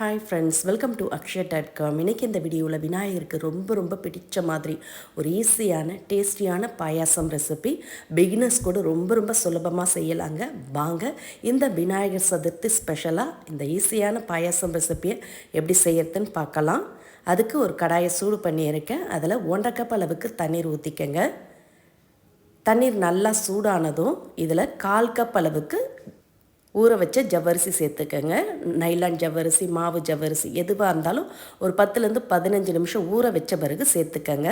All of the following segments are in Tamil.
Hi friends welcome to Akshaya dot com இன்றைக்கி இந்த வீடியோவில் விநாயகருக்கு ரொம்ப ரொம்ப பிடிச்ச மாதிரி ஒரு ஈஸியான டேஸ்டியான பாயாசம் ரெசிபி பிகினர்ஸ் கூட ரொம்ப ரொம்ப சுலபமாக செய்யலாங்க. வாங்க இந்த விநாயகர் சதுர்த்தி ஸ்பெஷலாக இந்த ஈஸியான பாயாசம் ரெசிபியை எப்படி செய்யறதுன்னு பார்க்கலாம். அதுக்கு ஒரு கடாயை சூடு பண்ணியிருக்கேன் அதில் ஒன்றரை கப் அளவுக்கு தண்ணீர் ஊற்றிக்கங்க தண்ணீர் நல்லா சூடானதும் இதில் கால் கப் அளவுக்கு ஊற வச்ச ஜவ்வரிசி சேர்த்துக்கங்க. நைலான் ஜவ்வரிசி மாவு ஜவ்வரிசி எதுவாக இருந்தாலும் ஒரு பத்துலேருந்து பதினஞ்சு நிமிஷம் ஊற வச்ச பிறகு சேர்த்துக்கங்க.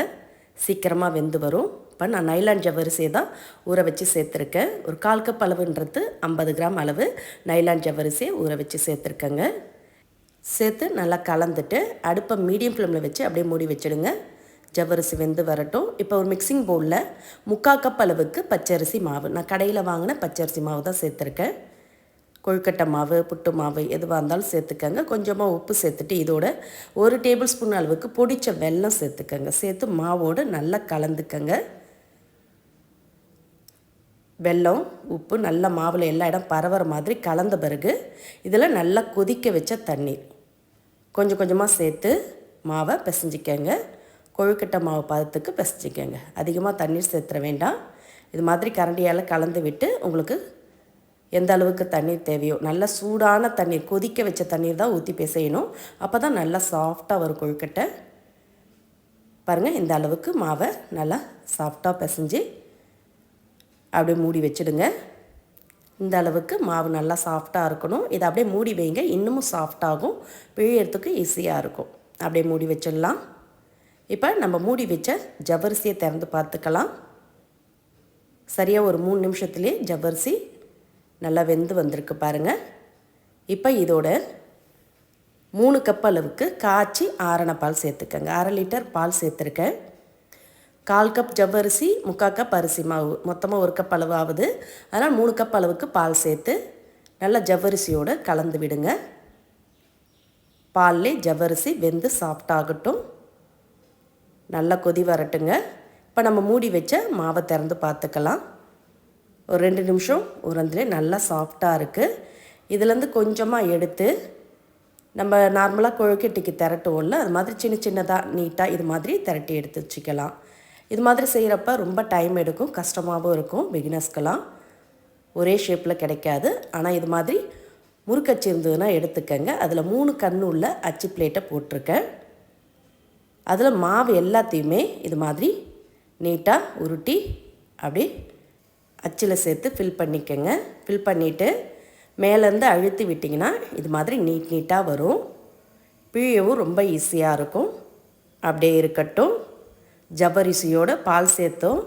சீக்கிரமாக வெந்து வரும். இப்போ நான் நைலான் ஜவ்வரிசியை தான் ஊற வச்சு சேர்த்துருக்கேன். ஒரு கால் கப் அளவுன்றது ஐம்பது கிராம் அளவு. நைலான் ஜவ்வரிசியை ஊற வச்சு சேர்த்துருக்கேங்க. சேர்த்து நல்லா கலந்துட்டு அடுப்பை மீடியம் ஃப்ளேமில் வச்சு அப்படியே மூடி வச்சுடுங்க. ஜவ்வரிசி வெந்து வரட்டும். இப்போ ஒரு மிக்சிங் பவுலில் முக்கால் கப் அளவுக்கு பச்சரிசி மாவு. நான் கடையில் வாங்கின பச்சரிசி மாவு தான் சேர்த்துருக்கேன். கொழுக்கட்டை மாவு புட்டு மாவு எதுவாக இருந்தாலும் சேர்த்துக்கங்க. கொஞ்சமாக உப்பு சேர்த்துட்டு இதோட ஒரு டேபிள் ஸ்பூன் அளவுக்கு பொடிச்ச வெல்லம் சேர்த்துக்கங்க. சேர்த்து மாவோடு நல்லா கலந்துக்கங்க. வெல்லம் உப்பு நல்ல மாவில் எல்லா இடம் பரவுற மாதிரி கலந்த பிறகு இதில் நல்லா கொதிக்க வச்ச தண்ணீர். கொஞ்சம் கொஞ்சமாக சேர்த்து மாவை பிசைஞ்சிக்கங்க. கொழுக்கட்டை மாவு பதத்துக்கு பிசைஞ்சிக்கங்க. அதிகமாக தண்ணீர் சேர்த்துற வேண்டாம். இது மாதிரி கரண்டியால் கலந்து விட்டு உங்களுக்கு எந்த அளவுக்கு தண்ணீர் தேவையோ நல்ல சூடான தண்ணீர் கொதிக்க வச்ச தண்ணீர் தான் ஊற்றி பிசையணும். அப்போ தான் நல்லா சாஃப்டாக வரும் கொழுக்கட்டை. பாருங்கள் இந்த அளவுக்கு மாவை நல்லா சாஃப்டாக பிசைஞ்சு அப்படியே மூடி வச்சுடுங்க. இந்த அளவுக்கு மாவு நல்லா சாஃப்டாக இருக்கணும். இதை அப்படியே மூடி வைங்க. இன்னமும் சாஃப்டாகும் பிழியறதுக்கு ஈஸியாக இருக்கும். அப்படியே மூடி வச்சிடலாம். இப்போ நம்ம மூடி வச்ச ஜவ்வரிசியை திறந்து பார்த்துக்கலாம். சரியாக ஒரு மூணு நிமிஷத்துலேயே ஜவ்வரிசி நல்லா வெந்து வந்திருக்கு பாருங்கள் இப்போ இதோட மூணு கப் அளவுக்கு காய்ச்சி ஆரண பால் சேர்த்துக்கங்க. அரை லிட்டர் பால் சேர்த்துருக்கேன். கால் கப் ஜவ்வரிசி முக்கால் கப் அரிசி மாவு. மொத்தமாக ஒரு கப் அளவு ஆகுது அதனால் மூணு கப் அளவுக்கு பால் சேர்த்து நல்லா ஜவ்வரிசியோடு கலந்து விடுங்க. பால்லே ஜவ்வரிசி வெந்து சாஃப்டாகட்டும் நல்லா கொதி வரட்டுங்க. இப்போ நம்ம மூடி வச்ச மாவை திறந்து பார்த்துக்கலாம். ஒரு ரெண்டு நிமிஷம் உரந்துலே நல்லா சாஃப்டாக இருக்குது இதுலேருந்து கொஞ்சமாக எடுத்து நம்ம நார்மலாக கொழுக்கட்டைக்கு திரட்டுவோம்ல அது மாதிரி சின்ன சின்னதாக நீட்டாக இது மாதிரி திரட்டி எடுத்து வச்சுக்கலாம். இது மாதிரி செய்கிறப்ப ரொம்ப டைம் எடுக்கும் கஷ்டமாகவும் இருக்கும் பிகினர்ஸ்க்கெல்லாம் ஒரே ஷேப்பில் கிடைக்காது. ஆனால் இது மாதிரி முறுக்கச்சி இருந்ததுன்னா எடுத்துக்கங்க. அதில் மூணு கண்ணு உள்ள அச்சு பிளேட்டை போட்டிருக்கேன். அதில் மாவு எல்லாத்தையுமே இது மாதிரி நீட்டாக உருட்டி அப்படி அச்சில் சேர்த்து ஃபில் பண்ணிக்கோங்க. ஃபில் பண்ணிவிட்டு மேலேருந்து அழுத்தி விட்டிங்கன்னா இது மாதிரி நீட் நீட்டாக வரும். பிழியவும் ரொம்ப ஈஸியாக இருக்கும். அப்படியே இருக்கட்டும். ஜவ்வரிசியோட பால் சேர்த்தும்.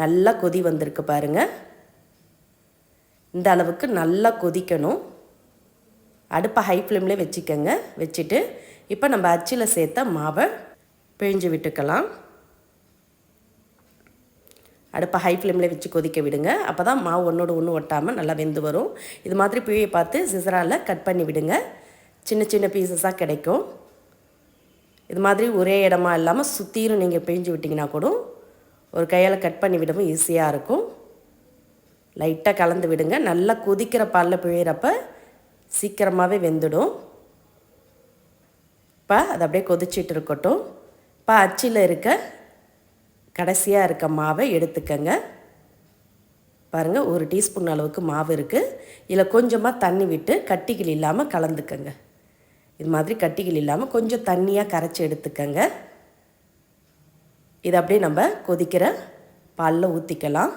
நல்லா கொதி வந்திருக்கு பாருங்கள் இந்த அளவுக்கு நல்லா கொதிக்கணும். அடுப்பை ஹை ஃப்ளேம்லேயே வச்சுக்கோங்க. வச்சுட்டு இப்போ நம்ம அச்சில் சேர்த்த மாவை பிழிஞ்சு விட்டுக்கலாம். அடுப்பை ஹை ஃப்ளேமில் வச்சு கொதிக்க விடுங்க. அப்போ தான் மாவு ஒன்றோடு ஒன்று ஒட்டாமல் நல்லா வெந்து வரும். இது மாதிரி பிழையை பார்த்து சிசரால் கட் பண்ணி விடுங்க. சின்ன சின்ன பீசஸாக கிடைக்கும். இது மாதிரி ஒரே இடமா இல்லாமல் சுற்றிலும் நீங்கள் பிழிஞ்சு விட்டிங்கன்னா கூட ஒரு கையால் கட் பண்ணி விடவும் ஈஸியாக இருக்கும். லைட்டாக கலந்து விடுங்க. நல்லா கொதிக்கிற பாலில் பிழையிறப்ப சீக்கிரமாகவே வெந்துடும். இப்போ அது அப்படியே கொதிச்சிட்டு இருக்கட்டும். இப்போ அச்சில் இருக்க கடைசியாக இருக்க மாவை எடுத்துக்கங்க. பாருங்கள் ஒரு டீஸ்பூன் அளவுக்கு மாவு இருக்குது இதில் கொஞ்சமாக தண்ணி விட்டு கட்டிகள் இல்லாமல் கலந்துக்கங்க. இது மாதிரி கட்டிகள் இல்லாமல் கொஞ்சம் தண்ணியாக கரைச்சி எடுத்துக்கங்க. இதை அப்படியே நம்ம கொதிக்கிற பாலில் ஊற்றிக்கலாம்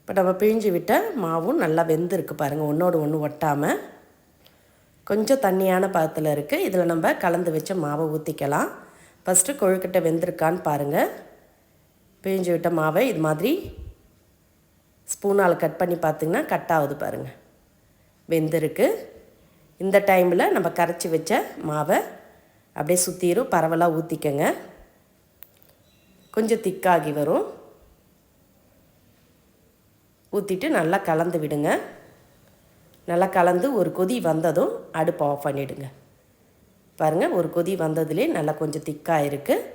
இப்போ நம்ம பிழிஞ்சு விட்ட மாவும் நல்லா வெந்திருக்கு பாருங்கள் ஒன்றோடு ஒன்று ஒட்டாமல் கொஞ்சம் தண்ணியான பதத்தில் இருக்குது இதில் நம்ம கலந்து வச்ச மாவை ஊற்றிக்கலாம் ஃபஸ்ட்டு கொழுக்கட்டை வெந்திருக்கான்னு பாருங்கள் பிழிஞ்சு விட்ட மாவை இது மாதிரி ஸ்பூனால் கட் பண்ணி பார்த்திங்கன்னா கட் ஆகுது பாருங்கள் வெந்திருக்கு. இந்த டைமில் நம்ம கரைச்சி வச்ச மாவை அப்படியே சுற்றிரும் பரவலாக ஊற்றிக்கங்க கொஞ்சம் திக்காகி வரும். ஊற்றிட்டு நல்லா கலந்து விடுங்க. நல்லா கலந்து ஒரு கொதி வந்ததும் அடுப்பு ஆஃப் பண்ணிவிடுங்க பாருங்கள் ஒரு கொதி வந்ததுலேயே நல்லா கொஞ்சம் திக்காக இருக்குது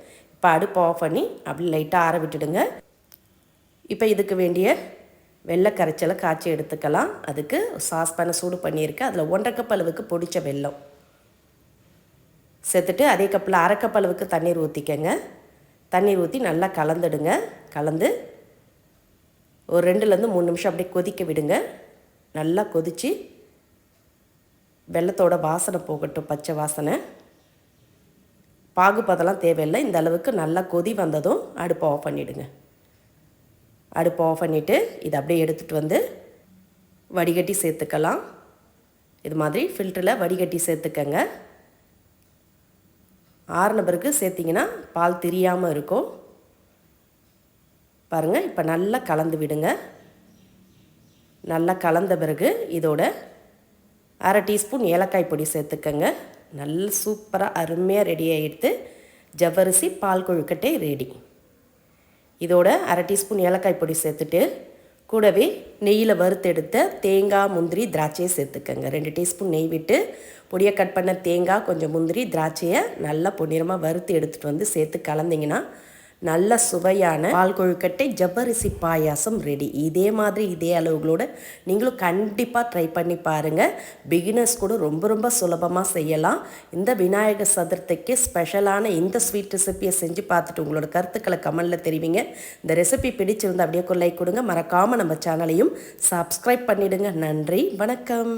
இப்போ அடுப்பு ஆஃப் பண்ணி அப்படி லைட்டாக ஆற விட்டுடுங்க. இப்போ இதுக்கு வேண்டிய வெள்ளை கரைச்சலை காய்ச்சி எடுத்துக்கலாம். அதுக்கு சாஸ்பானை சூடு பண்ணியிருக்கேன் அதில் ஒன்றரை கப் அளவுக்கு பொடித்த வெல்லம். சேர்த்துட்டு அதே கப்பில் அரை கப் அளவுக்கு தண்ணீர் ஊற்றிக்கங்க தண்ணீர் ஊற்றி நல்லா கலந்துடுங்க. கலந்து ஒரு ரெண்டுலேருந்து மூணு நிமிஷம் அப்படியே கொதிக்க விடுங்க. நல்லா கொதித்து வெள்ளத்தோட வாசனை போகட்டும் பச்சை வாசனை. பாகுபதெல்லாம் தேவையில்லை. இந்த அளவுக்கு நல்லா கொதி வந்ததும் அடுப்பை ஆஃப் பண்ணிவிடுங்க அடுப்பை ஆஃப் பண்ணிவிட்டு இதை அப்படியே எடுத்துகிட்டு வந்து வடிகட்டி சேர்த்துக்கலாம். இது மாதிரி ஃபில்டரில் வடிகட்டி சேர்த்துக்கங்க. ஆறுன பிறகு சேர்த்திங்கன்னா பால் திரியாமல் இருக்கும். பாருங்கள் இப்போ நல்லா கலந்து விடுங்க. நல்லா கலந்த பிறகு இதோட அரை டீஸ்பூன் ஏலக்காய் பொடி சேர்த்துக்கங்க. நல்ல சூப்பராக அருமையாக ரெடி ஆகிடுத்து ஜவ்வரிசி பால் கொழுக்கட்டை ரெடி இதோட அரை டீஸ்பூன் ஏலக்காய் பொடி சேர்த்துட்டு கூடவே நெய்யில் வறுத்தெடுத்த தேங்காய் முந்திரி திராட்சையை சேர்த்துக்கோங்க. ரெண்டு டீஸ்பூன் நெய் விட்டு பொடியை கட் பண்ண தேங்காய் கொஞ்சம் முந்திரி திராட்சையை நல்லா பொன்னிறமாக வறுத்து எடுத்துகிட்டு வந்து சேர்த்து கலந்திங்கன்னா நல்ல சுவையான பால் கொழுக்கட்டை ஜப்பரிசி பாயாசம் ரெடி இதே மாதிரி இதே அளவுகளோட நீங்களும் கண்டிப்பாக ட்ரை பண்ணி பாருங்கள் பிகினர்ஸ் கூட ரொம்ப ரொம்ப சுலபமாக செய்யலாம். இந்த விநாயகர் சதுர்த்திக்கு ஸ்பெஷலான இந்த ஸ்வீட் ரெசிப்பியை செஞ்சு பார்த்துட்டு உங்களோட கருத்துக்களை கமெண்டில் தெரிவிங்க. இந்த ரெசிபி பிடிச்சிருந்தா அப்படியே லைக் கொடுங்க. மறக்காமல் நம்ம சேனலையும் சப்ஸ்கிரைப் பண்ணிவிடுங்க நன்றி வணக்கம்.